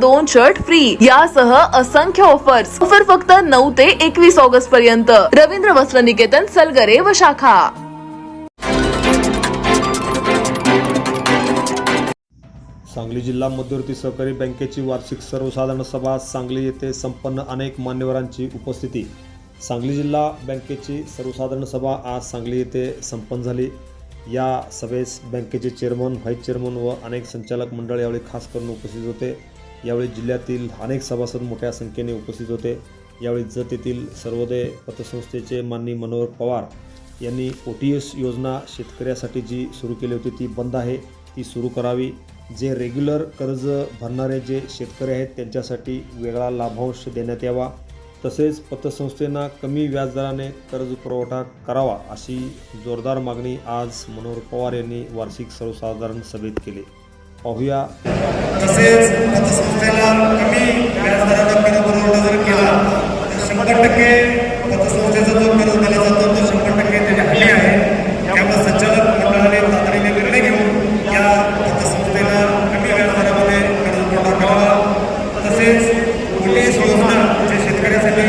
दोन shirt free यासह असंख्य ऑफर्स ऑफर फक्त नऊ ते एकवीस ऑगस्ट पर्यंत. रवींद्र वस्त्र निकेतन सलगरे व शाखा. सांगली जिल्हा मध्यवर्ती सहकारी बँकेची वार्षिक सर्वसाधारण सभा सांगली येथे संपन्न अनेक मान्यवरांची उपस्थिती. सांगली जिल्हा बँकेची सर्वसाधारण सभा आज सांगली येथे संपन्न झाली. या सभेस बँकेचे चेअरमन व्हाईस चेअरमन व अनेक संचालक मंडळ यावेळी खास करून उपस्थित होते. यावेळी जिल्ह्यातील अनेक सभासद मोठ्या संख्येने उपस्थित होते. यावेळी जत येथील सर्वोदय पतसंस्थेचे माननीय मनोहर पवार यांनी ओ टी एस योजना शेतकऱ्यासाठी जी सुरू केली होती ती बंद आहे. ती सुरू करावी. जे रेग्युलर कर्ज भरणारे जे शेतकरी आहेत त्यांच्यासाठी वेगळा लाभांश देण्यात यावा. तसेच पतसंस्थेना कमी व्याजदराने कर्ज पुरवठा करावा अशी जोरदार मागणी आज मनोहर पवार यांनी वार्षिक सर्वसाधारण सभेत केली. पाहूया. तसेच पतसंस्थेला कमी व्याजदराचा कर्ज पुरवठा जर केला तर शंभर टक्के पतसंस्थेचा जो कर्ज दिला जातो तो शंभर टक्के त्याची हल्ली आहे. त्यामुळे संचालक मंडळाने तातडीने निर्णय घेऊन या पतसंस्थेला कमी व्याजदरामध्ये कर्ज पुरवठा करावा तसेच ओटीएस योजना जे शेतकऱ्यासाठी